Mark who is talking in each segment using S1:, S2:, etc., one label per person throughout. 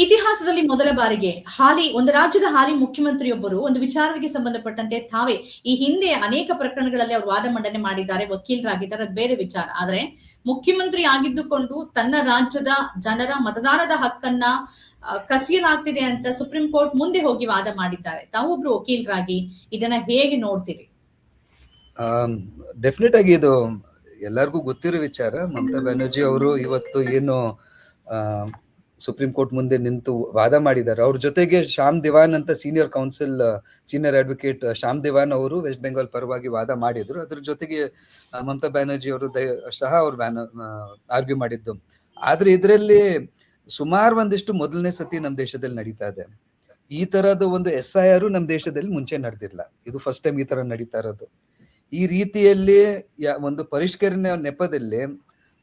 S1: ಇತಿಹಾಸದಲ್ಲಿ ಮೊದಲ ಬಾರಿಗೆ ಹಾಲಿ ಒಂದು ರಾಜ್ಯದ ಹಾಲಿ ಮುಖ್ಯಮಂತ್ರಿಯೊಬ್ಬರು ಒಂದು ವಿಚಾರಕ್ಕೆ ಸಂಬಂಧಪಟ್ಟಂತೆ ತಾವೇ ಈ ಹಿಂದೆ ಅನೇಕ ಪ್ರಕರಣಗಳಲ್ಲಿ ಅವರು ವಾದ ಮಂಡನೆ ಮಾಡಿದ್ದಾರೆ ವಕೀಲರಾಗಿದ್ದಾರೆ ಅದು ಬೇರೆ ವಿಚಾರ. ಆದ್ರೆ ಮುಖ್ಯಮಂತ್ರಿ ಆಗಿದ್ದುಕೊಂಡು ತನ್ನ ರಾಜ್ಯದ ಜನರ ಮತದಾನದ ಹಕ್ಕನ್ನ ಕಸಿಯಲಾಗ್ತಿದೆ ಅಂತ ಸುಪ್ರೀಂ ಕೋರ್ಟ್ ಮುಂದೆ ಹೋಗಿ ವಾದ ಮಾಡಿದ್ದಾರೆ. ತಾವೊಬ್ರು ವಕೀಲರಾಗಿ ಇದನ್ನ ಹೇಗೆ ನೋಡ್ತೀರಿ?
S2: ಡೆಫಿನೆಟ್ ಆಗಿ ಇದು ಎಲ್ಲರಿಗೂ ಗೊತ್ತಿರೋ ವಿಚಾರ. ಮಮತಾ ಬ್ಯಾನರ್ಜಿ ಅವರು ಇವತ್ತು ಏನು ಸುಪ್ರೀಂ ಕೋರ್ಟ್ ಮುಂದೆ ನಿಂತು ವಾದ ಮಾಡಿದ್ದಾರೆ. ಅವ್ರ ಜೊತೆಗೆ ಶ್ಯಾಮ್ ದಿವಾನ್ ಅಂತ senior counsel senior advocate Shyam Divan ಅವರು ವೆಸ್ಟ್ ಬೆಂಗಾಲ್ ಪರವಾಗಿ ವಾದ ಮಾಡಿದ್ರು. ಅದ್ರ ಜೊತೆಗೆ ಮಮತಾ ಬ್ಯಾನರ್ಜಿ ಅವರು ಸಹ ಅವ್ರು ಆರ್ಗ್ಯೂ ಮಾಡಿದ್ದು. ಆದ್ರೆ ಇದರಲ್ಲಿ ಸುಮಾರು ಒಂದಿಷ್ಟು ಮೊದಲನೇ ಸತಿ ನಮ್ಮ ದೇಶದಲ್ಲಿ ನಡೀತಾ ಇದೆ. ಈ ತರದ ಒಂದು ಎಸ್ ಐ ಆರ್ ನಮ್ಮ ದೇಶದಲ್ಲಿ ಮುಂಚೆ ನಡೆದಿಲ್ಲ ಇದು ಫಸ್ಟ್ ಟೈಮ್ ಈ ತರ ನಡೀತಾ ಇರೋದು. ಈ ರೀತಿಯಲ್ಲಿ ಒಂದು ಪರಿಷ್ಕರಣೆ ನೆಪದಲ್ಲಿ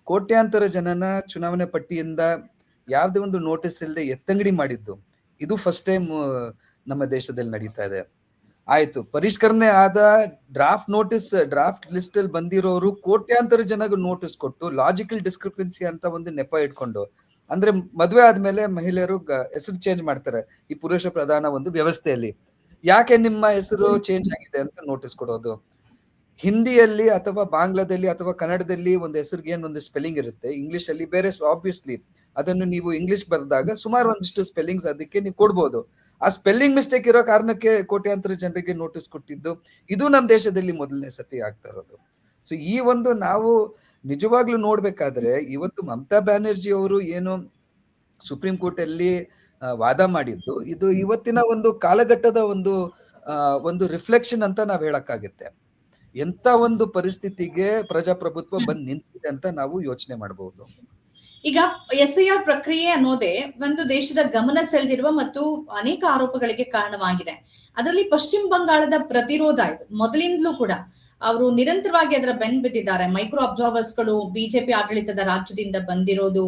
S2: ಕೋಟ್ಯಾಂತರ ಜನನ ಚುನಾವಣೆ ಪಟ್ಟಿಯಿಂದ ಯಾವುದೇ ಒಂದು ನೋಟಿಸ್ ಇಲ್ಲದೆ ಎತ್ತಂಗಡಿ ಮಾಡಿದ್ದು, ಇದು ಫಸ್ಟ್ ಟೈಮ್ ನಮ್ಮ ದೇಶದಲ್ಲಿ ನಡೀತಾ ಇದೆ. ಆಯ್ತು, ಪರಿಷ್ಕರಣೆ ಆದ ಡ್ರಾಫ್ಟ್ ನೋಟಿಸ್ ಡ್ರಾಫ್ಟ್ ಲಿಸ್ಟ್ ಅಲ್ಲಿ ಬಂದಿರೋರು ಕೋಟ್ಯಾಂತರ ಜನಗ ನೋಟಿಸ್ ಕೊಟ್ಟು ಲಾಜಿಕಲ್ ಡಿಸ್ಕ್ರಿಪೆನ್ಸಿ ಅಂತ ಒಂದು ನೆಪ ಇಟ್ಕೊಂಡು, ಅಂದ್ರೆ ಮದುವೆ ಆದ್ಮೇಲೆ ಮಹಿಳೆಯರು ಹೆಸರು ಚೇಂಜ್ ಮಾಡ್ತಾರೆ, ಈ ಪುರುಷ ಪ್ರಧಾನ ಒಂದು ವ್ಯವಸ್ಥೆಯಲ್ಲಿ. ಯಾಕೆ ನಿಮ್ಮ ಹೆಸರು ಚೇಂಜ್ ಆಗಿದೆ ಅಂತ ನೋಟಿಸ್ ಕೊಡೋದು? ಹಿಂದಿಯಲ್ಲಿ ಅಥವಾ ಬಾಂಗ್ಲಾದಲ್ಲಿ ಅಥವಾ ಕನ್ನಡದಲ್ಲಿ ಒಂದು ಹೆಸರಿಗೆ ಏನೊಂದು ಸ್ಪೆಲ್ಲಿಂಗ್ ಇರುತ್ತೆ ಇಂಗ್ಲಿಷ್ ಅಲ್ಲಿ ಬೇರೆ ಆಬ್ವಿಯಸ್ಲಿ ಅದನ್ನು ನೀವು ಇಂಗ್ಲಿಷ್ ಬರೆದಾಗ ಸುಮಾರು ಒಂದಿಷ್ಟು ಸ್ಪೆಲ್ಲಿಂಗ್ಸ್ ಅದಕ್ಕೆ ನೀವು ಕೊಡ್ಬೋದು. ಆ ಸ್ಪೆಲ್ಲಿಂಗ್ ಮಿಸ್ಟೇಕ್ ಇರೋ ಕಾರಣಕ್ಕೆ ಕೋಟ್ಯಾಂತರ ಜನರಿಗೆ ನೋಟಿಸ್ ಕೊಟ್ಟಿದ್ದು ಇದು ನಮ್ಮ ದೇಶದಲ್ಲಿ ಮೊದಲನೇ ಸತಿ ಆಗ್ತಾ ಇರೋದು. ಸೊ ಈ ಒಂದು ನಾವು ನಿಜವಾಗ್ಲೂ ನೋಡ್ಬೇಕಾದ್ರೆ ಇವತ್ತು ಮಮತಾ ಬ್ಯಾನರ್ಜಿ ಅವರು ಏನು ಸುಪ್ರೀಂ ಕೋರ್ಟ್ ಅಲ್ಲಿ ವಾದ ಮಾಡಿದ್ದು, ಇದು ಇವತ್ತಿನ ಒಂದು ಕಾಲಘಟ್ಟದ ಒಂದು ಒಂದು ರಿಫ್ಲೆಕ್ಷನ್ ಅಂತ ನಾವು ಹೇಳಕ್ಕಾಗತ್ತೆ. ಎಂತ ಒಂದು ಪರಿಸ್ಥಿತಿಗೆ ಪ್ರಜಾಪ್ರಭುತ್ವ ಬಂದ್ ನಿಂತಿದೆ ಅಂತ ನಾವು ಯೋಚನೆ ಮಾಡಬಹುದು
S1: ಈಗ ಎಸ್ ಐ ಆರ್ ಪ್ರಕ್ರಿಯೆ ಅನ್ನೋದೇ ಒಂದು ದೇಶದ ಗಮನ ಸೆಳೆದಿರುವ ಮತ್ತು ಅನೇಕ ಆರೋಪಗಳಿಗೆ ಕಾರಣವಾಗಿದೆ. ಅದರಲ್ಲಿ ಪಶ್ಚಿಮ ಬಂಗಾಳದ ಪ್ರತಿರೋಧ ಇದು. ಮೊದಲಿಂದಲೂ ಕೂಡ ಅವರು ನಿರಂತರವಾಗಿ ಅದರ ಬೆನ್ ಬಿಟ್ಟಿದ್ದಾರೆ. ಮೈಕ್ರೋ ಅಬ್ಸರ್ವರ್ಸ್ಗಳು ಬಿಜೆಪಿ ಆಡಳಿತದ ರಾಜ್ಯದಿಂದ ಬಂದಿರೋದು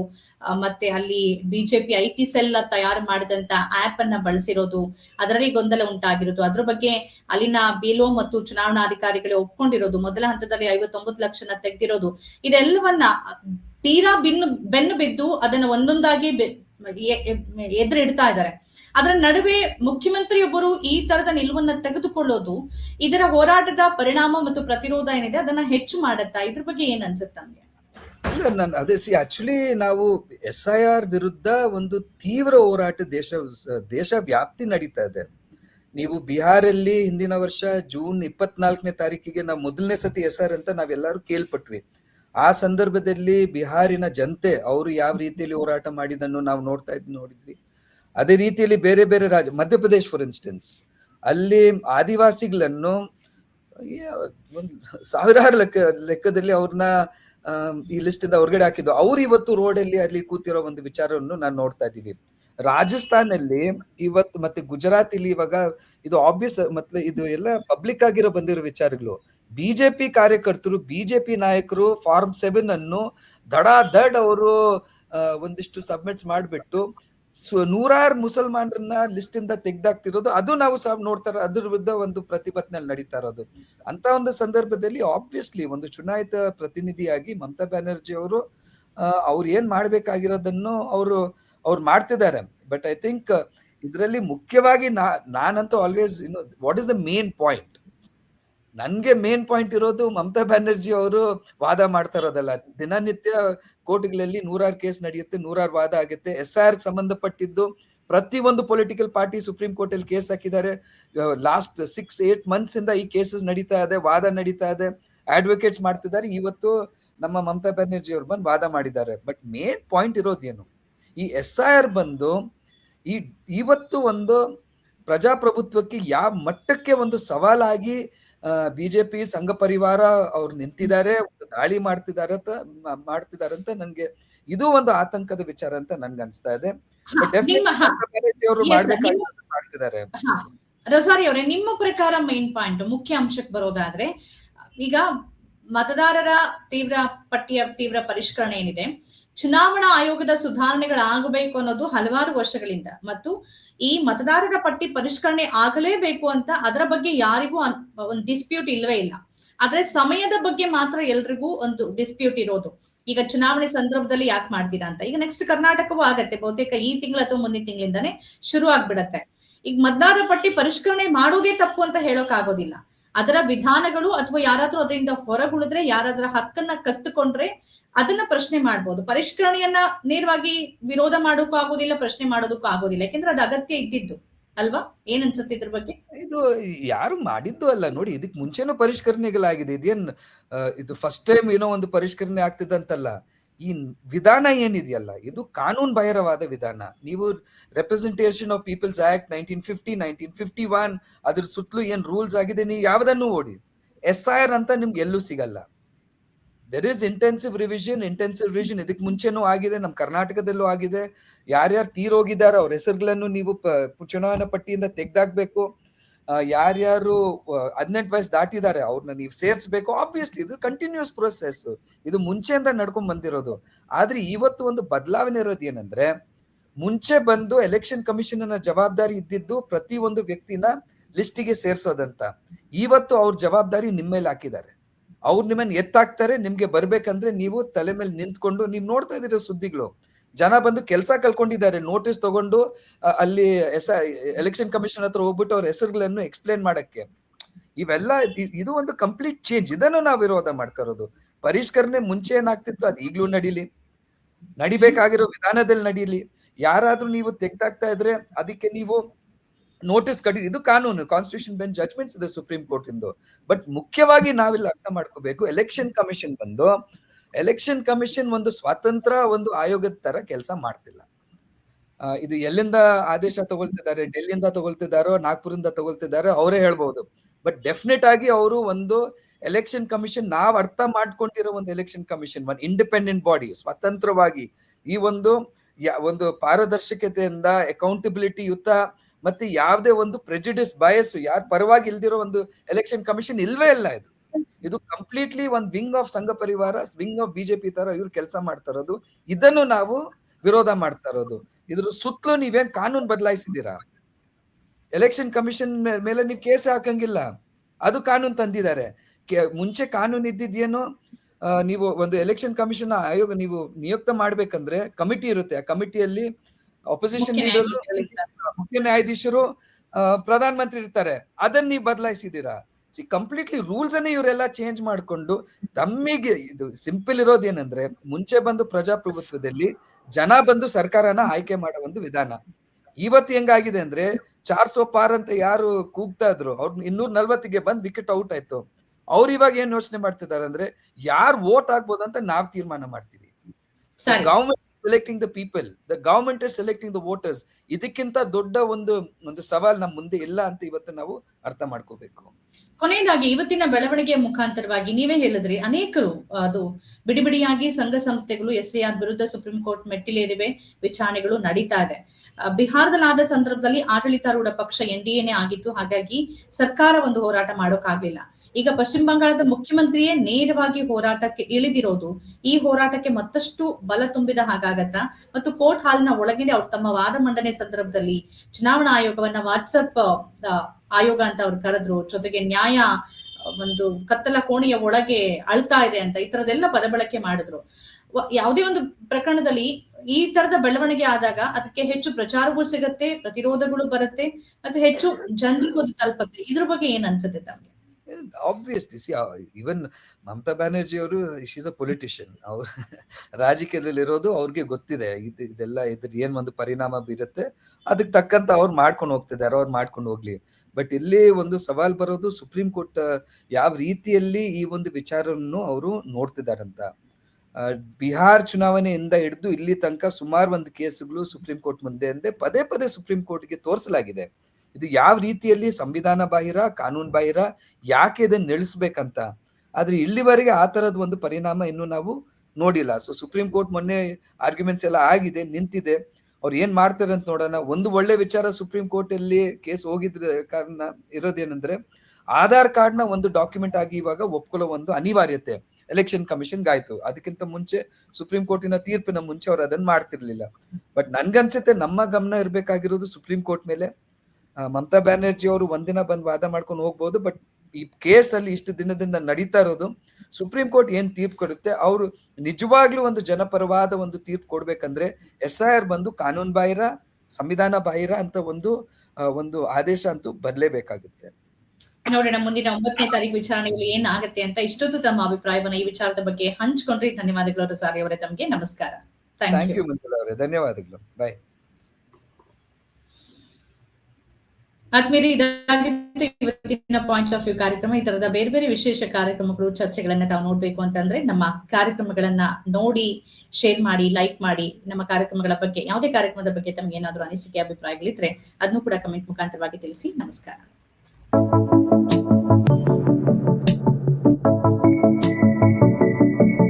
S1: ಮತ್ತೆ ಅಲ್ಲಿ ಬಿಜೆಪಿ ಐ ಟಿ ಸೆಲ್ ತಯಾರು ಮಾಡಿದಂತ ಆಪ್ ಅನ್ನ ಬಳಸಿರೋದು, ಅದರಲ್ಲಿ ಗೊಂದಲ ಉಂಟಾಗಿರೋದು. ಅದ್ರ ಬಗ್ಗೆ ಅಲ್ಲಿನ ಬಿಲೋ ಮತ್ತು ಚುನಾವಣಾಧಿಕಾರಿಗಳೇ ಒಪ್ಕೊಂಡಿರೋದು. ಮೊದಲ ಹಂತದಲ್ಲಿ ಐವತ್ತೊಂಬತ್ತು ಲಕ್ಷನ ತೆಗೆದಿರೋದು. ಇದೆಲ್ಲವನ್ನ ತೀರಾ ಬಿನ್ನು ಬೆನ್ನು ಬಿದ್ದು ಅದನ್ನ ಒಂದೊಂದಾಗಿ ಎದುರಿಡ್ತಾ ಇದ್ದಾರೆ. ಅದರ ನಡುವೆ ಮುಖ್ಯಮಂತ್ರಿಯೊಬ್ಬರು ಈ ತರದ ನಿಲುವನ್ನ ತೆಗೆದುಕೊಳ್ಳೋದು, ಇದರ ಹೋರಾಟದ ಪರಿಣಾಮ ಮತ್ತು ಪ್ರತಿರೋಧ ಏನಿದೆ ಅದನ್ನ ಹೆಚ್ಚು ಮಾಡತ್ತಾ, ಇದ್ರ ಬಗ್ಗೆ ಏನ್ ಅನ್ಸುತ್ತೆ ನಮ್ಗೆ
S2: ಇಲ್ಲ, ನಾನು ಅದೇ ಸಿ ಆಕ್ಚುಲಿ ನಾವು ಎಸ್ ಐ ಆರ್ ವಿರುದ್ಧ ಒಂದು ತೀವ್ರ ಹೋರಾಟ ದೇಶ ದೇಶ ವ್ಯಾಪ್ತಿ ನಡೀತಾ ಇದೆ. ನೀವು ಬಿಹಾರಲ್ಲಿ ಹಿಂದಿನ ವರ್ಷ ಜೂನ್ ಇಪ್ಪತ್ನಾಲ್ಕನೇ ತಾರೀಕಿಗೆ ನಾವು ಮೊದಲನೇ ಸತಿ ಎಸ್ ಆರ್ ಅಂತ ನಾವೆಲ್ಲರೂ ಕೇಳ್ಪಟ್ವಿ. ಆ ಸಂದರ್ಭದಲ್ಲಿ ಬಿಹಾರಿನ ಜನತೆ ಅವರು ಯಾವ ರೀತಿಯಲ್ಲಿ ಹೋರಾಟ ಮಾಡಿದನ್ನು ನಾವು ನೋಡ್ತಾ ಇದ್, ನೋಡಿದ್ವಿ. ಅದೇ ರೀತಿಯಲ್ಲಿ ಬೇರೆ ಬೇರೆ ರಾಜ್ಯ ಮಧ್ಯಪ್ರದೇಶ್ ಫಾರ್ ಇನ್ಸ್ಟೆನ್ಸ್, ಅಲ್ಲಿ ಆದಿವಾಸಿಗಳನ್ನು ಸಾವಿರಾರು ಲೆಕ್ಕ, ಲೆಕ್ಕದಲ್ಲಿ ಅವ್ರನ್ನ ಈ ಲಿಸ್ಟ್ ಇಂದ ಹೊರಗಡೆ ಹಾಕಿದ್ದು. ಅವ್ರು ಇವತ್ತು ರೋಡ್ ಅಲ್ಲಿ ಅಲ್ಲಿ ಕೂತಿರೋ ಒಂದು ವಿಚಾರವನ್ನು ನಾನು ನೋಡ್ತಾ ಇದ್ದೀವಿ ರಾಜಸ್ಥಾನಲ್ಲಿ ಇವತ್ತು ಮತ್ತೆ ಗುಜರಾತ್ ಇಲ್ಲಿ ಇವಾಗ ಇದು ಆಬ್ವಿಯಸ್ ಮತ್ತೆ ಇದು ಎಲ್ಲ ಪಬ್ಲಿಕ್ ಆಗಿರೋ ಬಂದಿರೋ ವಿಚಾರಗಳು. ಬಿಜೆಪಿ ಕಾರ್ಯಕರ್ತರು, ಬಿಜೆಪಿ ನಾಯಕರು ಫಾರ್ಮ್ ಸೆವೆನ್ ಅನ್ನು ದಡ ದಡ್ ಅವರು ಒಂದಿಷ್ಟು ಸಬ್ಮಿಟ್ಸ್ ಮಾಡಿಬಿಟ್ಟು ನೂರಾರು ಮುಸಲ್ಮಾನರನ್ನ ಲಿಸ್ಟ್ ಇಂದ ತೆಗ್ದಾಕ್ತಿರೋದು, ಅದು ನಾವು ಸಹ ನೋಡ್ತಾರೆ ಅದ್ರ ವಿರುದ್ಧ ಒಂದು ಪ್ರತಿಭಟನೆ ನಡೀತಾ ಇರೋದು. ಅಂತ ಒಂದು ಸಂದರ್ಭದಲ್ಲಿ ಆಬ್ವಿಯಸ್ಲಿ ಒಂದು ಚುನಾಯಿತ ಪ್ರತಿನಿಧಿಯಾಗಿ ಮಮತಾ ಬ್ಯಾನರ್ಜಿ ಅವರು ಅವ್ರು ಏನ್ ಮಾಡ್ಬೇಕಾಗಿರೋದನ್ನು ಅವರು, ಅವ್ರು ಮಾಡ್ತಿದ್ದಾರೆ. ಬಟ್ ಐ ಥಿಂಕ್ ಇದರಲ್ಲಿ ಮುಖ್ಯವಾಗಿ ನಾ, ನಾನಂತೂ always what is the main point ನನ್ಗೆ ಮೇನ್ ಪಾಯಿಂಟ್ ಇರೋದು ಮಮತಾ ಬ್ಯಾನರ್ಜಿ ಅವರು ವಾದ ಮಾಡ್ತಾ ಇರೋದಲ್ಲ. ದಿನನಿತ್ಯ ಕೋರ್ಟ್ಗಳಲ್ಲಿ ನೂರಾರು ಕೇಸ್ ನಡೆಯುತ್ತೆ, ನೂರಾರು ವಾದ ಆಗುತ್ತೆ. ಎಸ್ ಆರ್ ಸಂಬಂಧಪಟ್ಟಿದ್ದು ಪ್ರತಿ ಒಂದು ಪೊಲಿಟಿಕಲ್ ಪಾರ್ಟಿ ಸುಪ್ರೀಂ ಕೋರ್ಟ್ ಅಲ್ಲಿ ಕೇಸ್ ಹಾಕಿದ್ದಾರೆ. ಲಾಸ್ಟ್ ಸಿಕ್ಸ್ ಏಟ್ ಮಂತ್ಸ್ ಇಂದ ಈ ಕೇಸಸ್ ನಡೀತಾ ಇದೆ, ವಾದ ನಡೀತಾ ಇದೆ. ಅಡ್ವೊಕೇಟ್ಸ್ ಮಾಡ್ತಿದ್ದಾರೆ. ಇವತ್ತು ನಮ್ಮ ಮಮತಾ ಬ್ಯಾನರ್ಜಿ ಅವರು ಬಂದು ವಾದ ಮಾಡಿದ್ದಾರೆ. ಬಟ್ ಮೇನ್ ಪಾಯಿಂಟ್ ಇರೋದೇನು? ಈ ಎಸ್ ಐ ಆರ್ ಬಂದು ಈ, ಇವತ್ತು ಒಂದು ಪ್ರಜಾಪ್ರಭುತ್ವಕ್ಕೆ ಯಾವ ಮಟ್ಟಕ್ಕೆ ಒಂದು ಸವಾಲಾಗಿ ಬಿಜೆಪಿ ಸಂಘ ಪರಿವಾರ ಅವ್ರು ನಿಂತಿದ್ದಾರೆ ದಾಳಿ ಮಾಡ್ತಿದ್ದಾರೆ ಮಾಡ್ತಿದ್ದಾರೆ ಅಂತ ನನ್ಗೆ ಇದು ಒಂದು ಆತಂಕದ ವಿಚಾರ ಅಂತ ನನ್ಗೆ ಅನ್ಸ್ತಾ ಇದೆ. ಮಾಡ್ತಿದ್ದಾರೆ
S1: ರಸಾರಿ ಅವರೇ ನಿಮ್ಮ ಪ್ರಕಾರ ಮೇನ್ ಪಾಯಿಂಟ್ ಮುಖ್ಯ ಅಂಶಕ್ಕೆ ಬರೋದಾದ್ರೆ ಈಗ ಮತದಾರರ ತೀವ್ರ ಪಟ್ಟಿಯ ತೀವ್ರ ಪರಿಷ್ಕರಣೆ ಏನಿದೆ ಚುನಾವಣಾ ಆಯೋಗದ ಸುಧಾರಣೆಗಳಾಗಬೇಕು ಅನ್ನೋದು ಹಲವಾರು ವರ್ಷಗಳಿಂದ. ಮತ್ತು ಈ ಮತದಾರರ ಪಟ್ಟಿ ಪರಿಷ್ಕರಣೆ ಆಗಲೇಬೇಕು ಅಂತ ಅದರ ಬಗ್ಗೆ ಯಾರಿಗೂ ಒಂದು ಡಿಸ್ಪ್ಯೂಟ್ ಇಲ್ವೇ ಇಲ್ಲ. ಆದ್ರೆ ಸಮಯದ ಬಗ್ಗೆ ಮಾತ್ರ ಎಲ್ರಿಗೂ ಒಂದು ಡಿಸ್ಪ್ಯೂಟ್ ಇರೋದು. ಈಗ ಚುನಾವಣೆ ಸಂದರ್ಭದಲ್ಲಿ ಯಾಕೆ ಮಾಡ್ತೀರಾ ಅಂತ. ಈಗ ನೆಕ್ಸ್ಟ್ ಕರ್ನಾಟಕವೂ ಆಗತ್ತೆ. ಬಹುತೇಕ ಈ ತಿಂಗಳ ಅಥವಾ ಮುಂದಿನ ತಿಂಗಳಿಂದಾನೇ ಶುರು ಆಗ್ಬಿಡತ್ತೆ. ಈಗ ಮತದಾರರ ಪಟ್ಟಿ ಪರಿಷ್ಕರಣೆ ಮಾಡೋದೇ ತಪ್ಪು ಅಂತ ಹೇಳೋಕ್ ಆಗೋದಿಲ್ಲ. ಅದರ ವಿಧಾನಗಳು ಅಥವಾ ಯಾರಾದ್ರೂ ಅದರಿಂದ ಹೊರಗುಳಿದ್ರೆ, ಯಾರಾದ್ರ ಹಕ್ಕನ್ನ ಕಸ್ದುಕೊಂಡ್ರೆ ಅದನ್ನ ಪ್ರಶ್ನೆ ಮಾಡ್ಬೋದು. ಪರಿಷ್ಕರಣೆಯನ್ನ ನೇರವಾಗಿ ವಿರೋಧ ಮಾಡೋಕ್ಕೂ ಆಗೋದಿಲ್ಲ, ಪ್ರಶ್ನೆ ಮಾಡೋದಕ್ಕೂ ಆಗೋದಿಲ್ಲ. ಯಾಕಂದ್ರೆ ಅದು ಅಗತ್ಯ ಇದ್ದಿದ್ದು. ಅಲ್ವಾ? ಏನ್ ಅನ್ಸುತ್ತೆ ಇದ್ರ ಬಗ್ಗೆ?
S2: ಇದು ಯಾರು ಮಾಡಿದ್ದು ಅಲ್ಲ. ನೋಡಿ, ಇದಕ್ ಮುಂಚೆನೂ ಪರಿಷ್ಕರಣೆಗಳಾಗಿದೆ. ಇದೇನ್ ಇದು ಫಸ್ಟ್ ಟೈಮ್ ಏನೋ ಒಂದು ಪರಿಷ್ಕರಣೆ ಆಗ್ತಿದಂತಲ್ಲ. ಈ ವಿಧಾನ ಏನಿದೆಯಲ್ಲ? ಇದು ಕಾನೂನು ಬಾಹಿರವಾದ ವಿಧಾನ. ನೀವು representation of people's act nineteen fifty nineteen fifty one ಅದ್ರ ಸುತ್ತಲೂ ಏನ್ ರೂಲ್ಸ್ ಆಗಿದೆ? ನೀವು ಯಾವ್ದನ್ನು ಓಡಿ. ಎಸ್ ಐ ಆರ್ ಅಂತ ನಿಮ್ಗೆ ಎಲ್ಲೂ ಸಿಗಲ್ಲ. There is intensive revision intensive revision ಇದಕ್ಕೆ ಮುಂಚೆನೂ ಆಗಿದೆ ನಮ್ಮ ಕರ್ನಾಟಕದಲ್ಲೂ ಆಗಿದೆ. ಯಾರ್ಯಾರು ತೀರೋಗಿದ್ದಾರೆ, ಅವ್ರ ಹೆಸರುಗಳನ್ನು ನೀವು ಚುನಾವಣಾ ಪಟ್ಟಿಯಿಂದ ತೆಗ್ದಾಕ್ಬೇಕು. ಯಾರ್ಯಾರು ಹದಿನೆಂಟು ವಯಸ್ಸು ದಾಟಿದ್ದಾರೆ ಅವ್ರನ್ನ ನೀವು ಸೇರಿಸ್ಬೇಕು. ಆಬ್ವಿಯಸ್ಲಿ ಇದು ಕಂಟಿನ್ಯೂಸ್ ಪ್ರೊಸೆಸ್ ಇದು ಮುಂಚೆಯಿಂದ ನಡ್ಕೊಂಡ್ ಬಂದಿರೋದು. ಆದ್ರೆ ಇವತ್ತು ಒಂದು ಬದಲಾವಣೆ ಇರೋದು ಏನಂದ್ರೆ, ಮುಂಚೆ ಬಂದು ಎಲೆಕ್ಷನ್ ಕಮಿಷನ್ನ ಜವಾಬ್ದಾರಿ ಇದ್ದಿದ್ದು ಪ್ರತಿ ಒಂದು ವ್ಯಕ್ತಿನ ಲಿಸ್ಟಿಗೆ ಸೇರ್ಸೋದಂತ. ಇವತ್ತು ಅವ್ರ ಜವಾಬ್ದಾರಿ ನಿಮ್ಮ ಮೇಲೆ ಹಾಕಿದ್ದಾರೆ. ಅವ್ರು ನಿಮ್ಮನ್ನ ಎತ್ತಾಕ್ತಾರೆ, ನಿಮ್ಗೆ ಬರ್ಬೇಕಂದ್ರೆ ನೀವು ತಲೆ ಮೇಲೆ ನಿಂತ್ಕೊಂಡು, ನೀವು ನೋಡ್ತಾ ಇದೀರ ಸುದ್ದಿಗಳು. ಜನ ಬಂದು ಕೆಲಸ ಕಲ್ಕೊಂಡಿದ್ದಾರೆ ನೋಟಿಸ್ ತಗೊಂಡು ಅಲ್ಲಿ ಎಸ್ ಎಲೆಕ್ಷನ್ ಕಮಿಷನ್ ಹತ್ರ ಹೋಗ್ಬಿಟ್ಟು ಅವ್ರ ಹೆಸರುಗಳನ್ನು ಎಕ್ಸ್ಪ್ಲೇನ್ ಮಾಡಕ್ಕೆ. ಇವೆಲ್ಲ ಇದು ಒಂದು ಕಂಪ್ಲೀಟ್ ಚೇಂಜ್ ಇದನ್ನು ನಾವು ವಿರೋಧ ಮಾಡ್ತಾ ಇರೋದು. ಪರಿಷ್ಕರಣೆ ಮುಂಚೆ ಏನಾಗ್ತಿತ್ತು, ಅದು ಈಗಲೂ ನಡೀಲಿ. ನಡಿಬೇಕಾಗಿರೋ ವಿಧಾನದಲ್ಲಿ ನಡೀಲಿ. ಯಾರಾದ್ರೂ ನೀವು ತೆಗ್ದಾಕ್ತಾ ಇದ್ರೆ, ಅದಕ್ಕೆ ನೀವು ನೋಟಿಸ್ ಕಡಿ, ಇದು ಕಾನೂನು ಕಾನ್ಸ್ಟಿಟ್ಯೂಷನ್ ಬೆಂಚ್ ಜಜ್ಮೆಂಟ್ಸ್ ಇದೆ ಸುಪ್ರೀಂ ಕೋರ್ಟ್ ಇಂದು. ಬಟ್ ಮುಖ್ಯವಾಗಿ ನಾವಿಲ್ಲಿ ಅರ್ಥ ಮಾಡ್ಕೋಬೇಕು. ಎಲೆಕ್ಷನ್ ಕಮಿಷನ್ ಬಂದು ಎಲೆಕ್ಷನ್ ಕಮಿಷನ್ ಒಂದು ಸ್ವತಂತ್ರ, ಒಂದು ಆಯೋಗದ ತರ ಕೆಲಸ ಮಾಡ್ತಿಲ್ಲ. ಇದು ಎಲ್ಲಿಂದ ಆದೇಶ ತಗೊಳ್ತಿದ್ದಾರೆ, ಡೆಲ್ಲಿಯಿಂದ ತಗೊಳ್ತಿದ್ದಾರೋ ನಾಗ್ಪುರಿಂದ ತಗೊಳ್ತಿದ್ದಾರೋ, ಅವರೇ ಹೇಳ್ಬಹುದು ಬಟ್ ಡೆಫಿನೆಟ್ ಆಗಿ ಅವರು ಒಂದು ಎಲೆಕ್ಷನ್ ಕಮಿಷನ್ ನಾವ್ ಅರ್ಥ ಮಾಡ್ಕೊಂಡಿರೋ ಒಂದು ಎಲೆಕ್ಷನ್ ಕಮಿಷನ್ ಒಂದು ಇಂಡಿಪೆಂಡೆಂಟ್ ಬಾಡಿ ಸ್ವತಂತ್ರವಾಗಿ ಈ ಒಂದು ಒಂದು ಪಾರದರ್ಶಕತೆಯಿಂದ ಅಕೌಂಟಬಿಲಿಟಿ ಯುತ ಮತ್ತೆ ಯಾವುದೇ ಒಂದು ಪ್ರೆಜುಡಿಸ್ ಬಯಸ್ ಯಾರ ಪರವಾಗಿ ಇಲ್ದಿರೋ ಒಂದು ಎಲೆಕ್ಷನ್ ಕಮಿಷನ್ ಇಲ್ವೇ ಇಲ್ಲ ಇದು. ಇದು ಕಂಪ್ಲೀಟ್ಲಿ ಒಂದ್ ವಿಂಗ್ ಆಫ್ ಸಂಘ ಪರಿವಾರ ವಿಂಗ್ ಆಫ್ ಬಿಜೆಪಿ ತರ ಇವ್ರು ಕೆಲಸ ಮಾಡ್ತಾ ಇರೋದು. ಇದನ್ನು ನಾವು ವಿರೋಧ ಮಾಡ್ತಾ ಇರೋದು. ಇದ್ರ ಸುತ್ತಲೂ ನೀವೇನ್ ಕಾನೂನು ಬದಲಾಯಿಸಿದೀರಾ ಎಲೆಕ್ಷನ್ ಕಮಿಷನ್ ಮೇಲೆ ನೀವು ಕೇಸ್ ಹಾಕಂಗಿಲ್ಲ. ಅದು ಕಾನೂನು ತಂದಿದ್ದಾರೆ. ಮುಂಚೆ ಕಾನೂನು ಇದ್ದಿದ್ದೇನು ಆ, ನೀವು ಒಂದು ಎಲೆಕ್ಷನ್ ಕಮಿಷನ್ ಆಯೋಗ ನೀವು ನಿಯುಕ್ತ ಮಾಡ್ಬೇಕಂದ್ರೆ ಕಮಿಟಿ ಇರುತ್ತೆ. ಆ ಕಮಿಟಿಯಲ್ಲಿ ಅಪೋಸಿಷನ್ ಲೀಡರ್ ಮುಖ್ಯ ನ್ಯಾಯಾಧೀಶರು ಪ್ರಧಾನ ಮಂತ್ರಿ ಇರ್ತಾರೆ. ಅದನ್ನ ನೀವು ಬದಲಾಯಿಸಿದೀರಾ? ಸಿ ಕಂಪ್ಲೀಟ್ಲಿ ರೂಲ್ಸ್ ಅನ್ನೇ ಇವರೆಲ್ಲ ಚೇಂಜ್ ಮಾಡಿಕೊಂಡು ತಮ್ಮಿಗೆ ಇದು ಸಿಂಪಲ್ ಇರೋದೇನಂದ್ರೆ ಮುಂಚೆ ಬಂದು ಪ್ರಜಾಪ್ರಭುತ್ವದಲ್ಲಿ ಜನ ಬಂದು ಸರ್ಕಾರನ ಆಯ್ಕೆ ಮಾಡೋ ಒಂದು ವಿಧಾನ. ಇವತ್ತು ಹೆಂಗಾಗಿದೆ ಅಂದ್ರೆ ಚಾರ್ ಸೋ ಪಾರ್ ಅಂತ ಯಾರು ಕೂಗ್ತಾ ಇದ್ರು ಅವ್ರ ಇನ್ನೂರ ನಲ್ವತ್ತಿಗೆ ಬಂದ್ ವಿಕೆಟ್ ಔಟ್ ಆಯ್ತು. ಅವ್ರು ಇವಾಗ ಏನ್ ಯೋಚನೆ ಮಾಡ್ತಿದ್ದಾರೆ ಅಂದ್ರೆ ಯಾರು ವೋಟ್ ಆಗ್ಬೋದು ಅಂತ ನಾವ್ ತೀರ್ಮಾನ ಮಾಡ್ತೀವಿ. Government selecting the people the government is selecting the voters ಇದಕ್ಕಿಂತ ದೊಡ್ಡ ಒಂದು ಒಂದು ಸವಾಲ್ ನಮ್ಮ ಮುಂದೆ ಇಲ್ಲ ಅಂತ ಇವತ್ತು ನಾವು ಅರ್ಥ ಮಾಡ್ಕೋಬೇಕು.
S1: ಕೊನೆಯದಾಗಿ ಇವತ್ತಿನ ಬೆಳವಣಿಗೆಯ ಮುಖಾಂತರವಾಗಿ ನೀವೇ ಹೇಳಿದ್ರಿ, ಅನೇಕರು ಅದು ಬಿಡಿ ಬಿಡಿಯಾಗಿ ಸಂಘ ಸಂಸ್ಥೆಗಳು ಎಸ್ ವಿರುದ್ಧ ಸುಪ್ರೀಂ ಕೋರ್ಟ್ ಮೆಟ್ಟಿಲೇರಿವೆ, ವಿಚಾರಣೆಗಳು ನಡೀತಾ ಇದೆ. ಬಿಹಾರದಲ್ಲಾದ ಸಂದರ್ಭದಲ್ಲಿ ಆಡಳಿತಾರೂಢ ಪಕ್ಷ ಎನ್ ಡಿ ಎನೇ ಆಗಿತ್ತು. ಹಾಗಾಗಿ ಸರ್ಕಾರ ಒಂದು ಹೋರಾಟ ಮಾಡೋಕ್ಕಾಗ್ಲಿಲ್ಲ. ಈಗ ಪಶ್ಚಿಮ ಬಂಗಾಳದ ಮುಖ್ಯಮಂತ್ರಿಯೇ ನೇರವಾಗಿ ಹೋರಾಟಕ್ಕೆ ಇಳಿದಿರೋದು. ಈ ಹೋರಾಟಕ್ಕೆ ಮತ್ತಷ್ಟು ಬಲ ತುಂಬಿದ ಹಾಗಾಗತ್ತಾ? ಮತ್ತು ಕೋರ್ಟ್ ಹಾಲ್ನ ಒಳಗಡೆ ಅವ್ರು ತಮ್ಮ ವಾದ ಮಂಡನೆ ಸಂದರ್ಭದಲ್ಲಿ ಚುನಾವಣಾ ಆಯೋಗವನ್ನ ವಾಟ್ಸಪ್ ಆಯೋಗ ಅಂತ ಅವ್ರು ಕರೆದ್ರು. ಜೊತೆಗೆ ನ್ಯಾಯ ಒಂದು ಕತ್ತಲ ಕೋಣೆಯ ಒಳಗೆ ಅಳ್ತಾ ಇದೆ ಅಂತ ಈ ತರದೆಲ್ಲ ಪದಬಳಕೆ ಮಾಡಿದ್ರು. ಯಾವುದೇ ಒಂದು ಪ್ರಕರಣದಲ್ಲಿ ಈ ತರದ ಬೆಳವಣಿಗೆ ಆದಾಗ ಅದಕ್ಕೆ ಹೆಚ್ಚು ಪ್ರಚಾರವೂ ಸಿಗತ್ತೆ, ಪ್ರತಿರೋಧಗಳು ಬರುತ್ತೆ, ಮತ್ತೆ ಹೆಚ್ಚು ಜನರಿಗೂ ಅದು ತಲುಪತ್ತೆ. ಇದ್ರ ಬಗ್ಗೆ ಏನ್ ಅನ್ಸುತ್ತೆ ತಮ್ಗೆ?
S2: Obviously see even Mamata Banerjee ಅವರು ಶೀಸ್ ಅ ಪೊಲಿಟಿಷಿಯನ್ ಅವ್ರು ರಾಜಕೀಯದಲ್ಲಿ ಇರೋದು ಅವ್ರಿಗೆ ಗೊತ್ತಿದೆ. ಇದು, ಇದೆಲ್ಲ ಇದ್ರ ಏನ್ ಒಂದು ಪರಿಣಾಮ ಬೀರುತ್ತೆ, ಅದಕ್ಕೆ ತಕ್ಕಂತ ಅವ್ರು ಮಾಡ್ಕೊಂಡು ಹೋಗ್ತಿದ್ದಾರೆ, ಅವ್ರು ಮಾಡ್ಕೊಂಡು ಹೋಗ್ಲಿ. ಬಟ್ ಇಲ್ಲಿ ಒಂದು ಸವಾಲ್ ಬರೋದು ಸುಪ್ರೀಂ ಕೋರ್ಟ್ ಯಾವ ರೀತಿಯಲ್ಲಿ ಈ ಒಂದು ವಿಚಾರವನ್ನು ಅವರು ನೋಡ್ತಿದಾರಂತ ಬಿಹಾರ್ ಚುನಾವಣೆಯಿಂದ ಹಿಡಿದು ಇಲ್ಲಿ ತನಕ ಸುಮಾರು ಒಂದು ಕೇಸ್ಗಳು ಸುಪ್ರೀಂ ಕೋರ್ಟ್ ಮುಂದೆ ಅಂದೆ, ಪದೇ ಪದೇ ಸುಪ್ರೀಂ ಕೋರ್ಟ್ಗೆ ತೋರಿಸಲಾಗಿದೆ. ಇದು ಯಾವ ರೀತಿಯಲ್ಲಿ ಸಂವಿಧಾನ ಬಾಹಿರ, ಕಾನೂನು ಬಾಹಿರ, ಯಾಕೆ ಇದನ್ನ ನಿಲ್ಲಿಸ್ಬೇಕಂತ? ಆದ್ರೆ ಇಲ್ಲಿವರೆಗೆ ಆ ಥರದ ಒಂದು ಪರಿಣಾಮ ಇನ್ನು ನಾವು ನೋಡಿಲ್ಲ. ಸೊ ಸುಪ್ರೀಂ ಕೋರ್ಟ್ ಮೊನ್ನೆ ಆರ್ಗ್ಯುಮೆಂಟ್ಸ್ ಎಲ್ಲ ಆಗಿದೆ, ನಿಂತಿದೆ. ಅವ್ರು ಏನು ಮಾಡ್ತಾರೆ ಅಂತ ನೋಡೋಣ. ಒಂದು ಒಳ್ಳೆ ವಿಚಾರ ಸುಪ್ರೀಂ ಕೋರ್ಟ್ ಅಲ್ಲಿ ಕೇಸ್ ಹೋಗಿದ್ರ ಕಾರಣ ಇರೋದೇನಂದ್ರೆ, ಆಧಾರ್ ಕಾರ್ಡ್ನ ಒಂದು ಡಾಕ್ಯುಮೆಂಟ್ ಆಗಿ ಇವಾಗ ಒಪ್ಕೊಳ್ಳೋ ಒಂದು ಅನಿವಾರ್ಯತೆ. ಎಲೆಕ್ಷನ್ ಆಯಿತು. ಅದಕ್ಕಿಂತ ಮುಂಚೆ ಸುಪ್ರೀಂ ಕೋರ್ಟಿನ ತೀರ್ಪಿನ ಮುಂಚೆ ಅವ್ರು ಅದನ್ನ ಮಾಡ್ತಿರ್ಲಿಲ್ಲ. ಬಟ್ ನನ್ಗನ್ಸುತ್ತೆ ನಮ್ಮ ಗಮನ ಇರಬೇಕಾಗಿರೋದು ಸುಪ್ರೀಂ ಕೋರ್ಟ್ ಮೇಲೆ. ಮಮತಾ ಬ್ಯಾನರ್ಜಿ ಅವರು ಒಂದಿನ ಬಂದು ವಾದ ಮಾಡ್ಕೊಂಡು ಹೋಗ್ಬೋದು ಬಟ್ ಈ ಕೇಸ್ ಅಲ್ಲಿ ಇಷ್ಟು ದಿನದಿಂದ ನಡೀತಾ ಇರೋದು ಸುಪ್ರೀಂ ಕೋರ್ಟ್ ಏನ್ ತೀರ್ಪು ಕೊಡುತ್ತೆ? ಅವರು ನಿಜವಾಗ್ಲೂ ಒಂದು ಜನಪರವಾದ ಒಂದು ತೀರ್ಪು ಕೊಡ್ಬೇಕಂದ್ರೆ ಎಸ್ ಐ ಆರ್ ಬಂದು ಕಾನೂನು ಬಾಹಿರ ಸಂವಿಧಾನ ಬಾಹಿರ ಅಂತ ಒಂದು ಒಂದು ಆದೇಶ ಅಂತೂ ಬರ್ಲೇಬೇಕಾಗುತ್ತೆ.
S1: ನೋಡೋಣ ಮುಂದಿನ ಒಂಬತ್ತನೇ ತಾರೀಕು ವಿಚಾರಣೆಯಲ್ಲಿ ಏನಾಗುತ್ತೆ ಅಂತ ಇಷ್ಟೊತ್ತು ತಮ್ಮ ಅಭಿಪ್ರಾಯವನ್ನು ಈ ವಿಚಾರದ ಬಗ್ಗೆ ಹಂಚ್ಕೊಂಡ್ರಿ. ಧನ್ಯವಾದಗಳು ರಸಾರಿ ಅವರೇ ತಮಗೆ. ನಮಸ್ಕಾರ. ಥ್ಯಾಂಕ್
S2: ಯು ಮಂಜುಳಾ ಅವರೇ. ಧನ್ಯವಾದಗಳು. ಬಾಯ್
S1: ಆದ್ಮೇಲೆ ಇದಾಗಿತ್ತು ಇವತ್ತಿನ ಪಾಯಿಂಟ್ ಆಫ್ ವ್ಯೂ ಕಾರ್ಯಕ್ರಮ. ಈ ತರದ ಬೇರೆ ಬೇರೆ ವಿಶೇಷ ಕಾರ್ಯಕ್ರಮಗಳು, ಚರ್ಚೆಗಳನ್ನ ತಾವು ನೋಡ್ಬೇಕು ಅಂತಂದ್ರೆ ನಮ್ಮ ಕಾರ್ಯಕ್ರಮಗಳನ್ನ ನೋಡಿ ಶೇರ್ ಮಾಡಿ ಲೈಕ್ ಮಾಡಿ ನಮ್ಮ ಕಾರ್ಯಕ್ರಮಗಳ ಬಗ್ಗೆ, ಯಾವುದೇ ಕಾರ್ಯಕ್ರಮದ ಬಗ್ಗೆ ತಮ್ಗೆ ಏನಾದ್ರು ಅನಿಸಿಕೆ, ಅಭಿಪ್ರಾಯಗಳಿದ್ರೆ ಅದನ್ನು ಕೂಡ ಕಮೆಂಟ್ ಮುಖಾಂತರವಾಗಿ ತಿಳಿಸಿ. ನಮಸ್ಕಾರ.